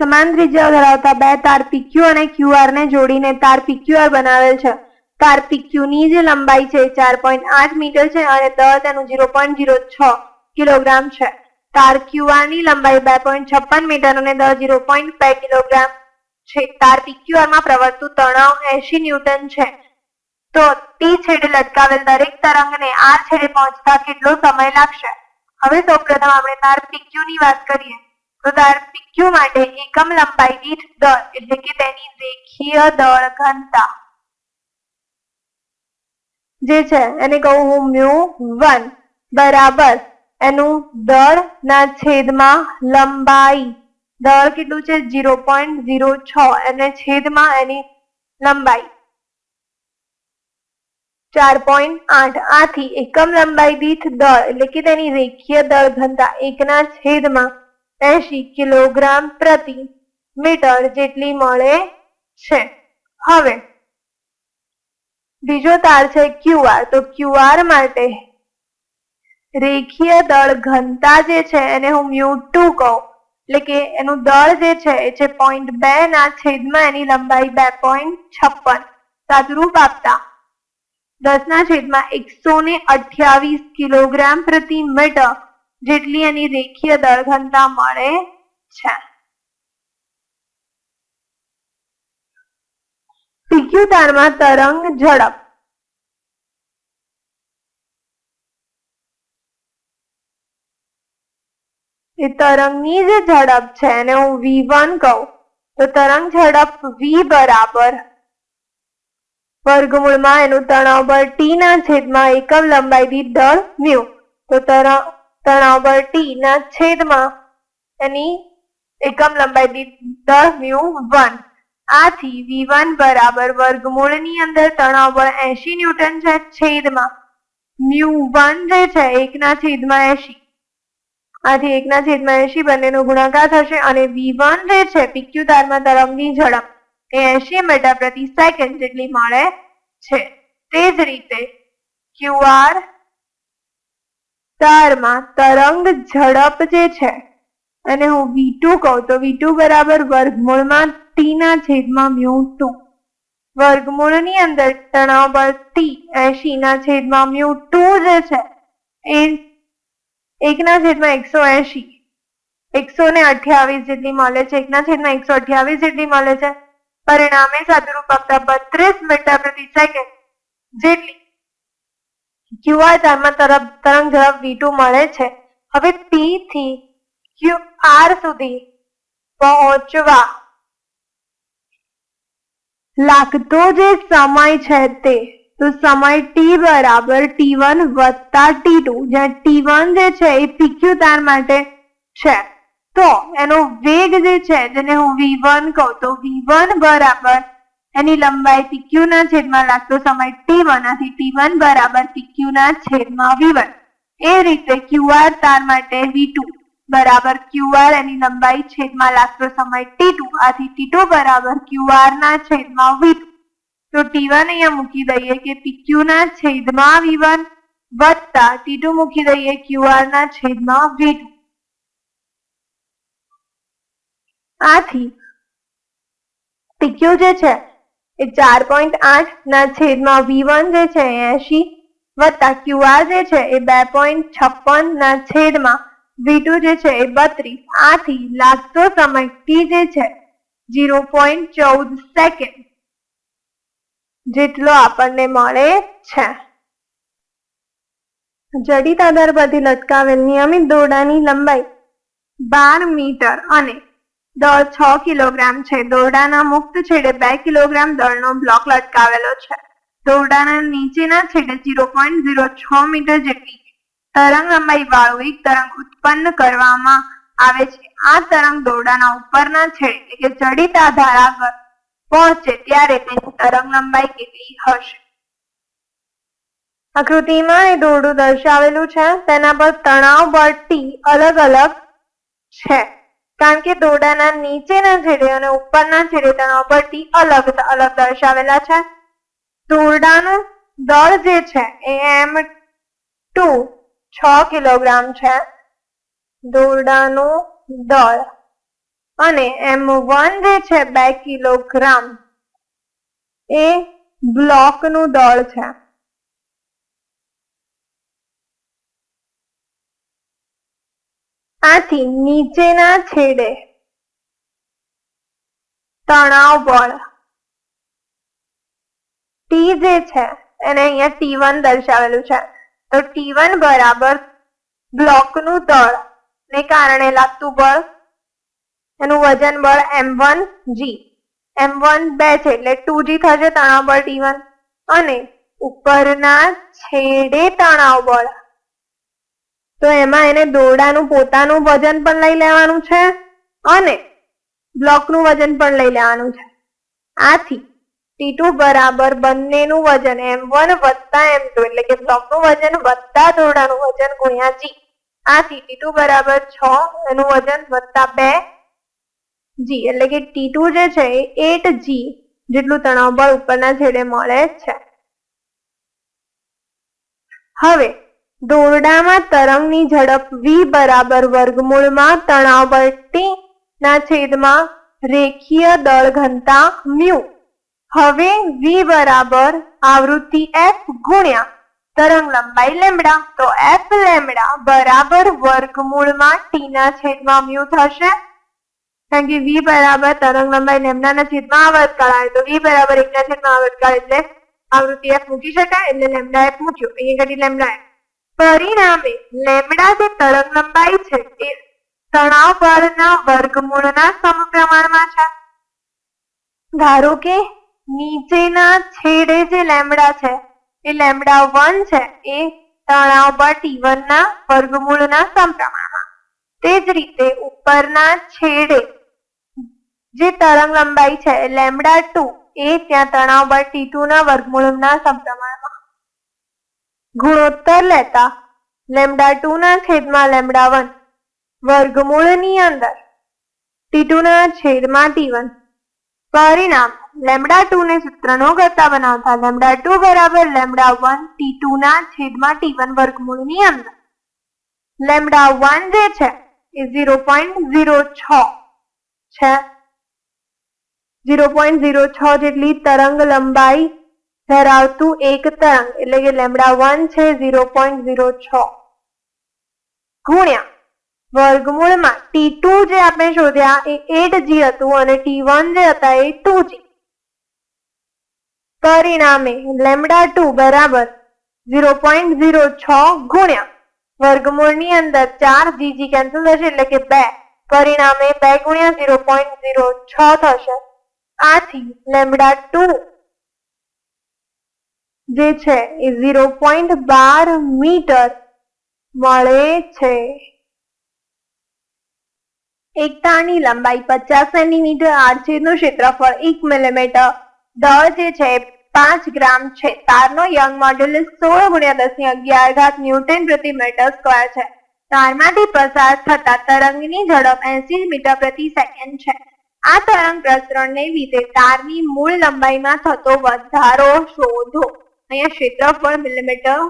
સમાન ત્રિજ્યા ધરાવતા બે તાર PQ અને QR ને જોડીને તાર PQR બનાવેલ છે. તાર PQ ની જે લંબાઈ છે ચાર પોઈન્ટ આઠ મીટર છે અને દળ તેનું ઝીરો પોઈન્ટ ઝીરો છ કિલોગ્રામ છે. તાર QR ની લંબાઈ બે પોઈન્ટ છપ્પન મીટર અને દળ ઝીરો પોઈન્ટ બે કિલોગ્રામ છે. તાર PQR માં પ્રવર્તું તણાવ એસી ન્યૂટન છે. તો ટી છેડે લટકાવેલ દરેક તરંગને આ છેડે પહોંચતા કેટલો સમય લાગશે? હવે સૌપ્રથમ આપણે તાર PQ ની વાત કરીએ. તાર PQ માટે? એકમ લંબાઈ દીઠ દળ, એટલે કે તેની રેખીય દળ ઘનતા. જે છે, એને કહું હું મ્યુ વન બરાબર. એનું દળ ના છેદમાં લંબાઈ. દળ કેટલું છે? ઝીરો પોઈન્ટ ઝીરો છ. અને છેદમાં એની લંબાઈ. ચાર પોઈન્ટ આઠ. આથી એકમ લંબાઈ દીઠ દળ, એટલે કે તેની રેખીય દળ ઘનતા, એકના છેદમાં એસી કિલોગ્રામ પ્રતિ મીટર જેટલી મળે છે. હવે, બીજો તાર છે ક્યુઆર તો ક્યુઆર માટે રેખીય દળ ઘનતા જે છે એને હું મ્યુ ટુ કહું. એટલે કે એનું દળ જે છે એ છે પોઈન્ટ બે ના છેદમાં એની લંબાઈ બે પોઈન્ટ છપ્પન. સાદરૂપ આપતા દસ ના છેદમાં એકસો ને અઠ્યાવીસ કિલોગ્રામ પ્રતિ મીટર જેટલી એની રેખીય દળ ઘનતા મળે છે. તારમાં તરંગ ઝડપ. એ તરંગની જે ઝડપ છે એને હું v1 કહું. તો તરંગ ઝડપ વી બરાબર. વર્ગમૂળમાં એનું તણાવ બળ ટી ના છેદમાં એકમ લંબાઈ દીધ દળ મ્યુ. તો તર- તણાવ બળ ટી ના છેદમાં એની એકમ લંબાઈ દીઠ દસ મ્યુ વન. આથી વી વન બરાબર વર્ગમૂળની અંદર તણાવ બળ એસી ન્યૂટન છે છેદમાં. મ્યુ વન જે છે એકના છેદમાં એસી આથી એકના છેદમાં એસી બંનેનો ગુણાકાર થશે અને વી વન જે છે પીક્યુ તારમાં તરંગની ઝડપ એ એસી મીટર પ્રતિ સેકન્ડ જેટલી મળે છે. તે જ રીતે ક્યુઆર તારમાં તરંગ ઝડપ જે છે, અને હું વી ટુ કહું તો વી ટુ બરાબર વર્ગમૂળમાં ટી ના છેદમાં મ્યુ ટુ. વર્ગમૂળની અંદર તણાવ બળ ટી એસી ના છેદમાં મ્યુ ટુ જે છે, એ એકના છેદમાં એકસો એસી એકસો ને અઠ્યાવીસ જેટલી મળે છે એકના છેદમાં એકસો અઠ્યાવીસ જેટલી મળે છે. પરિણામે સાદુરૂપ આપતા બત્રીસ મીટર પ્રતિ સેકન્ડ જેટલી ક્યુઆર તરફ તરંગ ઝડપ વી મળે છે. હવે પી થી ક્યુ આર સુધી પહોંચવા લાગતો જે સમય છે તે, તો સમય ટી બરાબર ટી વન વત્તા ટી ટુ જ્યાં ટી વન જે છે એ પીક્યુ તાર માટે છે. તો એનો વેગ જે છે, જેને હું વી વન કહું, તો વી વન બરાબર એની લંબાઈ PQ ના છેદમાં લાગતો સમય T1 આથી T1 બરાબર PQ ના છેદમાં V1 એ રીતે QR તાર માટે V2 બરાબર QR એની લંબાઈ છેદમાં લાગતો સમય T2 આથી T2 બરાબર QR ના છેદમાં V2 તો T1 અહીંયા મૂકી દઈએ કે PQ ના છેદમાં વી વન વત્તા T2 મૂકી દઈએ ક્યુઆર ના છેદમાં V2 આથી PQ જે છે એ ચાર પોઈન્ટ આઠ ના છેદમાં વી વન જે છે એ એસી વત્તા ક્યુઆર જે છે એ બે પોઈન્ટ છપ્પન ના છેદમાં વી ટુ જે છે એ બત્રીસ. આથી લાગતો સમય ટી જે છે ઝીરો પોઈન્ટ ચૌદ સેકન્ડ જેટલો આપણને મળે છે. જડિત આધાર પરથી લટકાવેલ નિયમિત દોરડાની લંબાઈ બાર મીટર અને દળ છ કિલોગ્રામ છે. દોરડાના મુક્ત છેડે બે કિલોગ્રામ દળનો બ્લોક લટકાવેલો છે. દોરડાના નીચેના છેડે ઝીરો પોઈન્ટ ઝીરો છ મીટર જેટલી તરંગ લંબાઈ વાળું એક તરંગ ઉત્પન્ન કરવામાં આવે છે. આ તરંગ દોરડાના ઉપરના છેડે એટલે કે જડિત આધાર આગળ પહોંચે ત્યારે તેની તરંગ લંબાઈ કેટલી હશે? આકૃતિમાં એ દોરડું દર્શાવેલું છે. તેના પર તણાવ બળ ટી અલગ અલગ છે. કારણ કે દોરડાના નીચેના છેડે અને ઉપરના છેડે તેના ઉપરથી અલગ અલગ દર્શાવેલા છે. દોરડાનું દળ જે છે એ એમ ટુ છ કિલોગ્રામ છે. દોરડાનું દળ અને એમ વન જે છે બે કિલોગ્રામ એ બ્લોકનું દળ છે. આથી નીચેના છેડે તણાવ બળ ટી જે છે, એને અહીંયા ટી વન દર્શાવેલું છે. તો ટી વન બરાબર બ્લોકનું દળ ને કારણે લાગતું બળ, એનું વજન બળ એમ વન જી એમ વન બે છે, એટલે ટુ જી થશે તણાવ બળ ટી વન અને ઉપરના છેડે તણાવ બળ તો એમાં એને દોરડાનું પોતાનું વજન પણ લઈ લેવાનું છે અને બ્લોકનું વજન પણ લઈ લેવાનું છે. આથી ટી ટુ બરાબર બંનેનું વજન એમ વન વત્તા એમ ટુ એટલે કે બ્લોકનું વજન વત્તા દોરડાનું વજન ગુણ્યા જી. આથી ટી ટુ બરાબર છ એનું વજન વત્તા બે જી એટલે કે ટી ટુ જે છે એટ જી જેટલું તણાવ બળ ઉપરના છેડે મળે છે. હવે દોરડામાં તરંગની ઝડપ v બરાબર વર્ગમૂળમાં તણાવ બળ ના છેદમાં રેખીય દળ ઘનતા મ્યુ. હવે v બરાબર આવૃત્તિ f ગુણ્યા તરંગ લંબાઈ લેમડા તો f લેમડા બરાબર વર્ગમૂળમાં t ના છેદમાં મ્યુ થશે. કારણ કે v બરાબર તરંગ લંબાઈ લેમડા ના છેદમાં આવર્તકાળ આવે. તો v બરાબર એકના છેદમાં આવર્તકાળ એટલે આવૃત્તિ f મૂકી શકાય એટલે લેમડા f મૂક્યું. અહીંયા ઘડી લેમડા f. પરિણામે લેમડા જે તરંગ લંબાઈ છે એ તણાવ બળના વર્ગમૂળના સમપ્રમાણમાં છે. ધારો કે નીચેના છેડે જે લેમડા છે, એ લેમડા વન છે, એ તણાવ બળ ટી ના વર્ગમૂળના સમપ્રમાણમાં. તે જ રીતે ઉપરના છેડે જે તરંગ લંબાઈ છે લેમડા ટુ, એ ત્યાં તણાવ બળ ટી ના વર્ગમૂળના સમપ્રમાણમાં ગુણોત્તર લેતા લેમડા ટુ ના છેદમાં લેમડા વન, વર્ગમૂળની અંદર ટી ટુ ના છેદમાં ટી વન. પરિણામ, લેમડા ટુ ને સૂત્રનો કરતા બનાવતા લેમડા ટુ બરાબર લેમડા વન ટી ટુ ના છેદમાં ટી વન વર્ગમૂળની અંદર. લેમડા વન જે છે એ ઝીરો પોઈન્ટ ઝીરો છ છે. ઝીરો પોઈન્ટ ઝીરો છ જેટલી તરંગ લંબાઈ ધરાવતું એક તરંગ, એટલે કે લેમડા વન છે, ઝીરો પોઈન્ટ ઝીરો છ. ગુણ્યા વર્ગમૂળમાં ટી ટુ જે આપણે શોધ્યા એ એટ જી હતું અને ટી વન જે હતા એ ટુ જી. પરિણામે લેમડા ટુ બરાબર ઝીરો પોઈન્ટ ઝીરો છ ગુણ્યા વર્ગમૂળની અંદર ચાર જીજી કેન્સલ થશે, એટલે કે બે. પરિણામે બે ગુણ્યા ઝીરો પોઈન્ટ ઝીરો છ થશે. આથી લેમડા ટુ જે છે એ ઝીરો પોઈન્ટ બાર મીટર મળે છે. એક તારની લંબાઈ પચાસ સેન્ટીમીટર આડછેદનું ક્ષેત્રફળ એક મિલીમીટર. દળ જે છે પાંચ ગ્રામ છે. તારનો યંગ મોડ્યુલસ સોળ ગુણ્યા દસની અગિયાર ઘાત ન્યૂટન પ્રતિ મીટર સ્ક્વેર છે. તારમાંથી પસાર થતા તરંગની ઝડપ એસી મીટર પ્રતિ સેકન્ડ છે. આ તરંગ પ્રસરણને લીધે તારની મૂળ લંબાઈમાં થતો વધારો શોધો. અહીંયા ક્ષેત્રફળ મિલીમીટર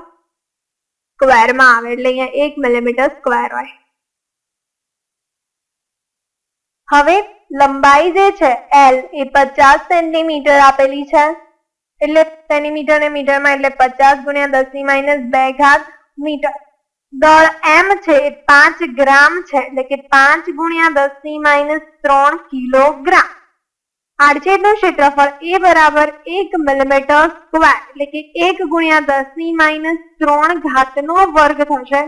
સ્ક્વેરમાં આવે એટલે અહીંયા એક મિલીમીટર સ્ક્વેર હોય. હવે લંબાઈ જે છે એલ એ પચાસ સેન્ટીમીટર આપેલી છે. એટલે સેન્ટીમીટર ને મીટરમાં એટલે પચાસ ગુણ્યા દસની માઇનસ બે ઘાત મીટર. દળ એમ છે એ પાંચ ગ્રામ છે, એટલે કે પાંચ ગુણ્યા દસની માઇનસ ત્રણ કિલોગ્રામ. આડછેદનું ક્ષેત્રફળ એ બરાબર એક મિલીમીટર સ્ક્વેર એટલે કે એક ગુણ્યા દસની માઇનસ ત્રણ ઘાતનો વર્ગ થશે.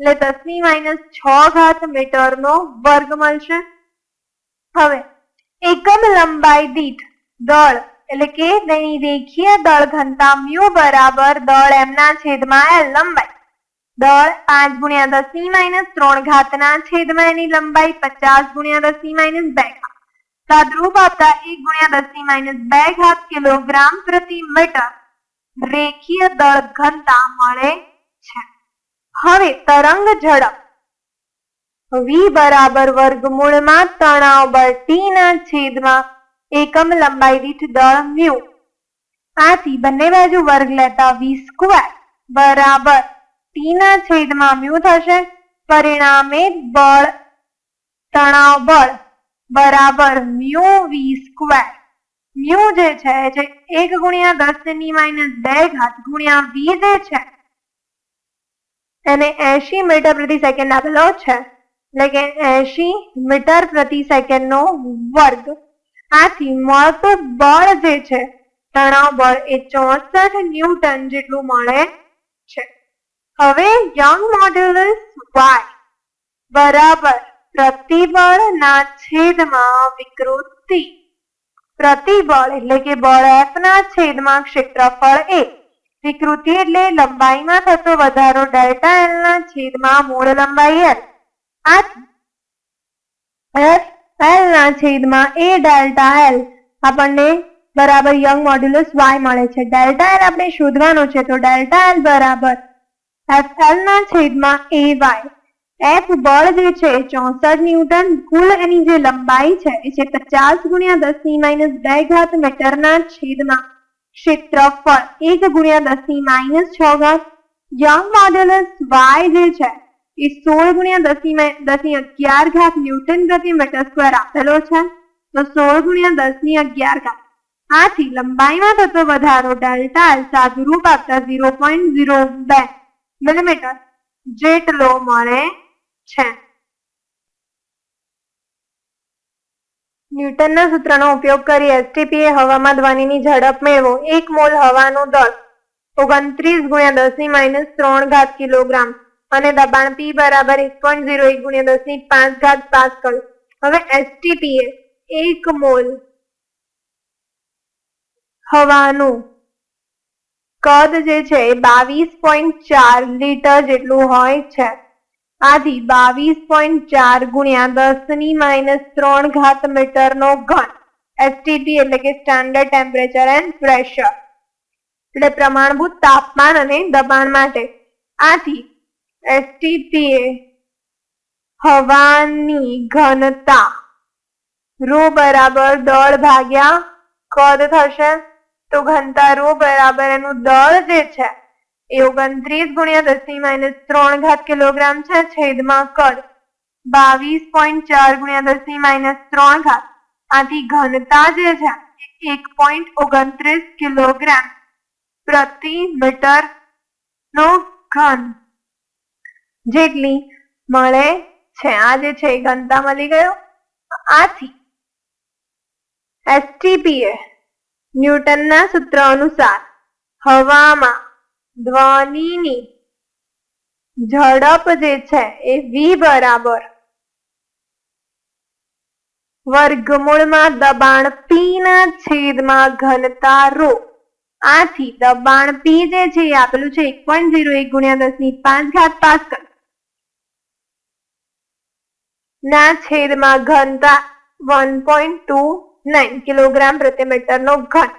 એટલે દસની માઇનસ છ ઘાત મીટરનો વર્ગ મળશે. હવે એકમ લંબાઈ દીઠ દળ એટલે કે તેની રેખીય દળ ઘનતા મ્યુ બરાબર દળ એમના છેદમાં એલ લંબાઈ. દળ પાંચ ગુણ્યા દસની માઇનસ ત્રણ ઘાતના છેદમાં એની લંબાઈ પચાસ ગુણ્યા દસની માઇનસ બે. ઘાત સાદરૂપ આપતા એક ગુણ્યા દસ માઇનસ બે ઘાત કિલોગ્રામ પ્રતિ મીટર રેખીય દળ ઘનતા મળે છે હવે તરંગ ઝડપ v બરાબર વર્ગમૂળમાં તણાવ બળ t ના છેદમાં એકમ લંબાઈ દીઠ દળ મ્યુ આથી બંને બાજુ વર્ગ લેતા v સ્ક્વેર બરાબર t ના છેદમાં મ્યુ થશે પરિણામે બળ તણાવ બળ બરાબર મ્યુ વી સ્ક્વેર. મ્યુ જે છે, જે એક ગુણ્યા દસની માઇનસ બે ઘાત ગુણ્યા વી જે છે, એને એસી મીટર પ્રતિ સેકન્ડ આપેલો છે. એટલે કે એસી મીટર પ્રતિ સેકન્ડ નો વર્ગ. આથી મળતું બળ જે છે, તણાવ બળ એ ચોસઠ ન્યૂટન જેટલું મળે છે. હવે યંગ મોડ્યુલસ વાય બરાબર. પ્રતિબળ ના છેદમાં વિકૃતિ. પ્રતિબળ એટલે કે બળ એફ ના છેદમાં ક્ષેત્રફળ એ વિકૃતિ એટલે લંબાઈમાં થતો વધારો ડેલ્ટા એલ ના છેદમાં મૂળ લંબાઈ એલ એફ એલ ના છેદમાં એ ડેલ્ટા એલ આપણને બરાબર યંગ મોડ્યુલસ વાય મળે છે. ડેલ્ટા એલ આપણે શોધવાનો છે તો ડેલ્ટા એલ બરાબર એફ એલ ના છેદમાં એ વાય એફ બળ જે છે ચોસઠ ન્યૂટન કુલ એની જે લંબાઈ છે, એ છે પચાસ ગુણ્યા દસની માઇનસ બે ઘાત મીટરના છેદમાં ક્ષેત્રફળ. એક ગુણ્યા દસની માઇનસ છ ઘાત. યંગ મોડ્યુલસ વાય જે છે, એ સોળ ગુણ્યા દસની દસની અગિયાર ઘાત ન્યૂટન પ્રતિ મીટર સ્ક્વેર આપેલો છે. તો સોળ ગુણ્યા દસની અગિયાર ઘાત. આથી લંબાઈમાં થતો વધારો ડેલ્ટા એલ સાદુરૂપ આપતા ઝીરો પોઈન્ટ ઝીરો બે મિલીમીટર જેટલો મળે છે. ન્યૂટનના સૂત્રનો ઉપયોગ કરી એસટીપીએ હવામાં ધ્વનિની ઝડપ મેળવો. એક મોલ હવાનો દર ઓગણત્રીસ ગુણ્યા દસની માઇનસ ત્રણ ઘાત કિલોગ્રામ. અને દબાણ પી બરાબર એક પોઈન્ટ ઝીરો એક ગુણ્યા દસની પાંચ ઘાત પાસ્કલ હવે એસટીપીએ એક મોલ હવાનું કદ જે છે એ બાવીસ પોઈન્ટ ચાર લીટર જેટલું હોય છે. આથી બાવીસ પોઈન્ટ ચાર ગુણ્યા દસની માઇનસ ત્રણ ઘાત મીટર નો ઘન એસટીપી એટલે કે સ્ટાન્ડર્ડ ટેમ્પરેચર એન્ડ પ્રેશર એટલે પ્રમાણભૂત તાપમાન અને દબાણ માટે. આથી એસટીપી એ હવાની ઘનતા રો બરાબર દળ ભાગ્યા કદ થશે. તો ઘનતા રો બરાબર એનું દળ જે છે એ ઓગણત્રીસ ગુણ્યા દસની માઇનસ ત્રણ ઘાત કિલોગ્રામ છે, છેદમાં કદ બાવીસ પોઈન્ટ ચાર ગુણ્યા દસની માઇનસ ત્રણ ઘાત. આથી ઘનતા જે છે એક પોઈન્ટ ઓગણત્રીસ કિલોગ્રામ પ્રતિ મીટર નો ઘન જેટલી મળે છે. આ જે છે, એ ઘનતા મળી ગયો. આથી એસટીપીએ ન્યૂટનના સૂત્ર અનુસાર હવામાં ધ્વનિની ઝડપ જે છે એ વી બરાબર. વર્ગમૂળમાં દબાણ પી ના છેદમાં ઘનતા રો. આથી દબાણ પી જે છે એ આપેલું છે એક પોઈન્ટ ઝીરો એક ગુણ્યા દસની પાંચ ઘાત પાસ્કલ. ના છેદમાં ઘનતા one point two nine kilogram પ્રતિ મીટર નો ઘન.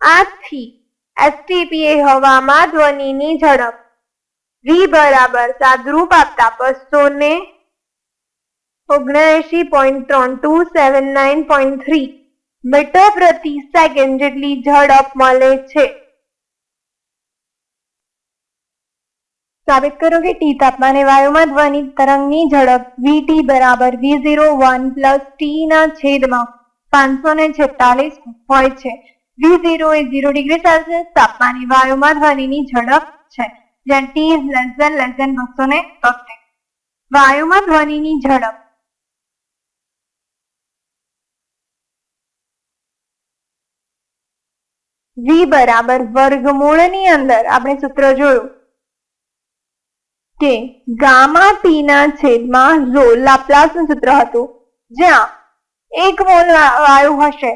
આથી એસટીપી એ હવામાં ધ્વનિની ઝડપ. વી બરાબર સાદરૂપ આપતા બસો ને ઓગણએસી પોઈન્ટ ત્રણ two seven nine point three metre પ્રતિ સેકન્ડ જેટલી ઝડપ મળે છે. સાબિત કરો કે ટી તાપમાને વાયુમાં ધ્વનિ તરંગની ઝડપ વી ટી બરાબર V zero one plus T ના છેદમાં પાંચસો ને છેતાલીસ હોય છે. વી ઝીરો એ ઝીરો ડિગ્રી સેલ્સિયસ તાપમાને વાયુમાં ધ્વનિની ઝડપ છે જ્યાં T is less than less than બસો ને તોતેર. વાયુમાં ધ્વનિની ઝડપ. વી બરાબર વર્ગમૂળની અંદર, આપણે સૂત્ર જોયું કે ગામા પી ના છેદમાં રો લાપ્લાસનું સૂત્ર હતું, જ્યાં એક મોલ વાયુ હશે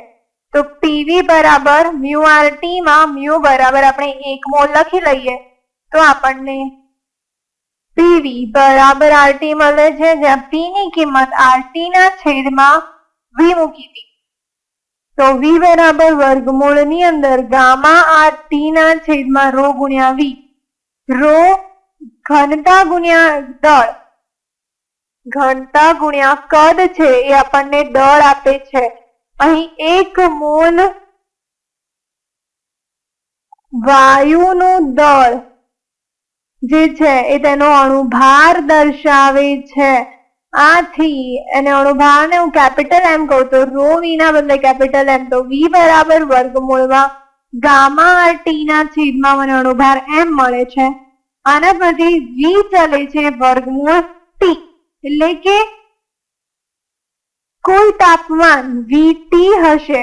તો પીવી બરાબર મ્યુ આરટી માં મ્યુ બરાબર આપણે એક મોલ લખી લઈએ તો આપણને પીવી બરાબર આરટી મળે છે, જ્યાં પી ની કિંમત આરટી ના છેદમાં વી મૂકી હતી તો વી બરાબર વર્ગમૂળની અંદર ગામા આર ટી ના છેદમાં રો ગુણ્યા વી રો ઘનતા ગુણ્યા દળ. ઘનતા ગુણ્યા કદ છે એ આપણને દળ આપે છે. અહીં એક મોલ વાયુનું દળ જે છે, એ તેનો અણુભાર દર્શાવે છે. આથી એને અણુભાવને હું કેપિટલ એમ કહું તો રો વી ના બદલે કેપિટલ એમ તો વી બરાબર વર્ગમૂળમાં ગામા આર ટી ના છેદમાં મને અણુભાર એમ મળે છે. આના પછી વી ચલે છે વર્ગમૂળ ટી એટલે કે કોઈ તાપમાન વીટી હશે.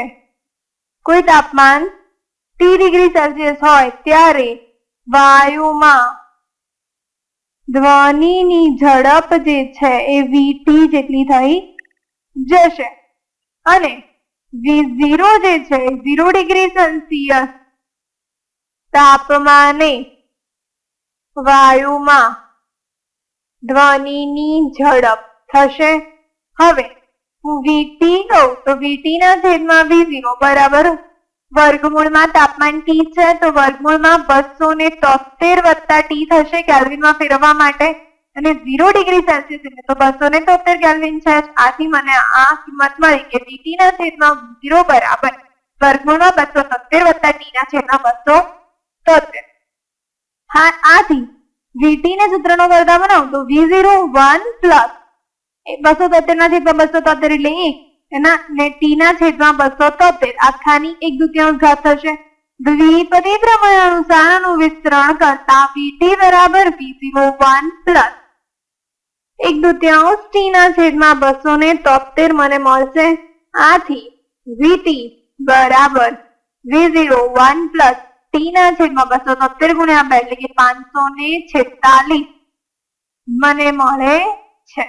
કોઈ તાપમાન ટી ડિગ્રી સેલ્સિયસ હોય ત્યારે વાયુમાં ધ્વનિની ઝડપ જે છે એ વીટી જેટલી થઈ જશે. અને ઝીરો જે છે ઝીરો ડિગ્રી સેલ્સિયસ તાપમાને વાયુમાં ધ્વનિની ઝડપ થશે. હવે હું વીટી કહું તો વીટી ના છેદમાં વી ઝીરો બરાબર વર્ગમૂળમાં તાપમાન ટી છે તો વર્ગમૂળમાં બસો ને તોતેર વત્તા ટી થશે કેલ્વિનમાં ફેરવવા માટે. અને ઝીરો ડિગ્રી સેલ્સિયસ એટલે તો બસો ને તોતેર કેલ્વિન છે. આથી મને આ કિંમત મળી કે વીટી ના છેદમાં ઝીરો બરાબર વર્ગમૂળમાં બસો તોતેર વત્તા ટી ના છેદમાં બસો તોતેર. હા, આથી વીટી ને સૂત્રનો કરતા બનાવો તો વી ઝીરો વન પ્લસ બસો તોતેર ના છેદમાં બસો તોતેર એટલે એક એના ને ટી ના છેદમાં બસો તોતેર. આખાની એક દુત્યાંશ ઘાત થશે. દ્વિપદી પ્રમેય અનુસારનું વિસ્તરણ કરતા વીટી બરાબર વી વન પ્લસ એક દુત્યાંશ ટી ના છેદમાં બસો ને તોતેર મને મળશે. આથી વીટી બરાબર V zero one plus T ના છેદમાં બસો તોતેર ગુણ્યા બે એટલે કે પાંચસો ને છેતાલીસ મને મળે છે.